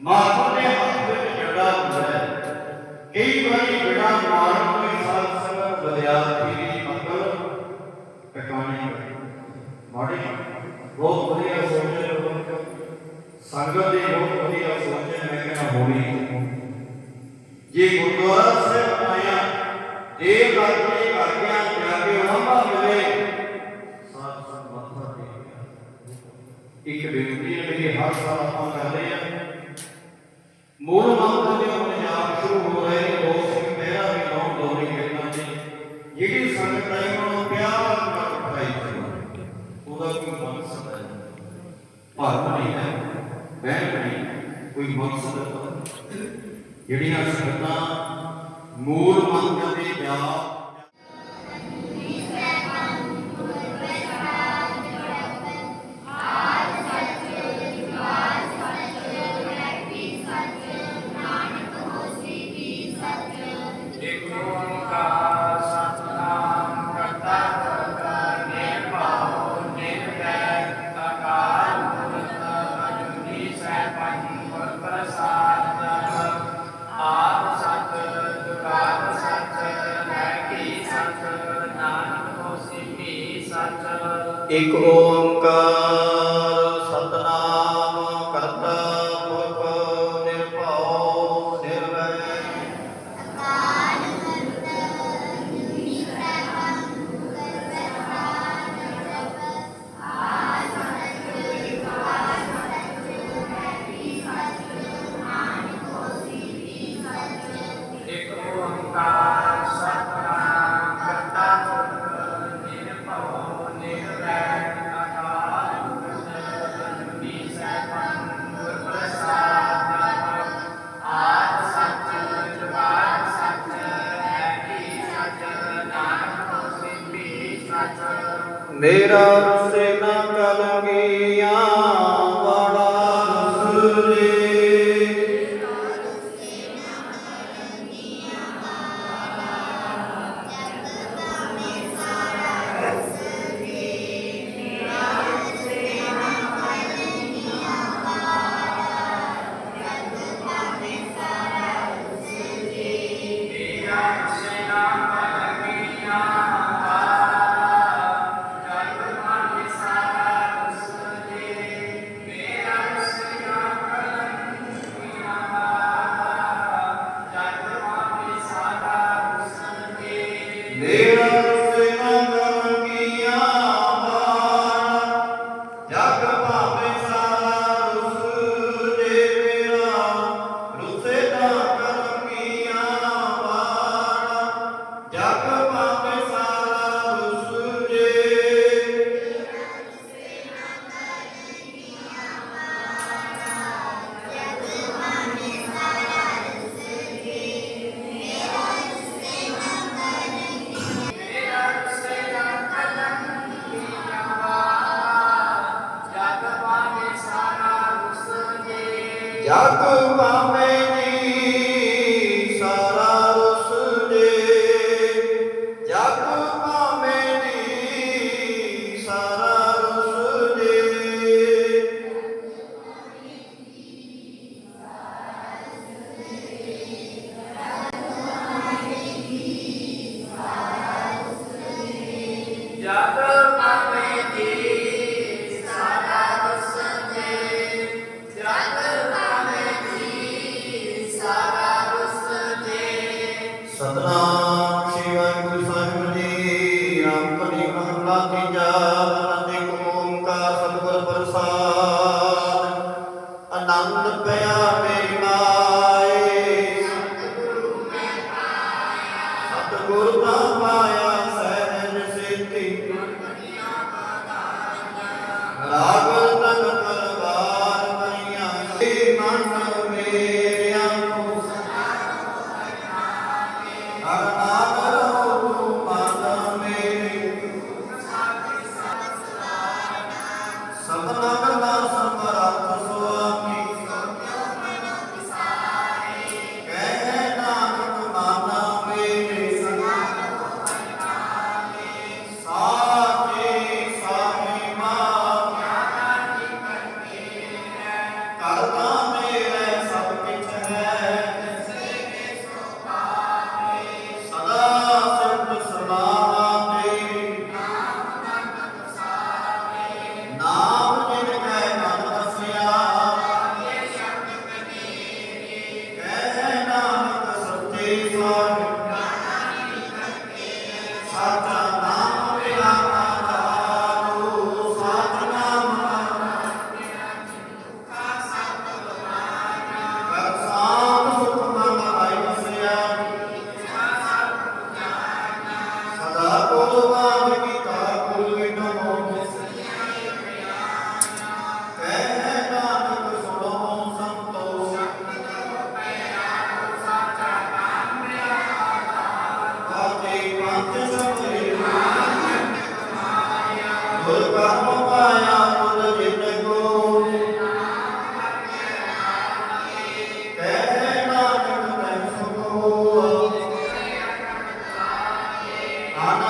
ಮಾತನ್ನೇ ಹಾಕಿದ್ರೆ ಜಡ ಅಂದರೆ ಕೈ ಬಾರಿ ਸਥਾਪਨਾ ਕਰ ਰਹੇ ਆ ਮੂਲ ਮੰਤਰ ਦੇ ਪੰਜਾਬ ਸ਼ੁਰੂ ਹੋ ਰਹੇ ਨੇ, ਉਹ ਸਿੰਘ ਪਹਿਲਾਂ ਵੀ ਲਾਉਣ ਦੋਨੇ ਕਿਰਨਾਂ ਦੀ ਜਿਹੜੀ ਸੰਗਤ ਆਈ, ਉਹਨਾਂ ਨੂੰ ਪਿਆਰ ਨਾਲ ਪੜਾਈ ਕਰੀ ਉਹਦਾ ਕੋਈ ਮਕਸਦ ਹੈ ਭਰਮ ਨਹੀਂ ਹੈ, ਬਹਿਮ ਨਹੀਂ ਕੋਈ ਮਕਸਦ ਜਿਹੜੀਆਂ ਸੰਗਤਾਂ ਮੂਲ ਮੰਤਰ ਦੇ ਜਾਪ एक ओंकार Primeira Yakup'a beni sarar usulü. Yakup'a beni sarar usulü. Yakup'a सदा ஆனா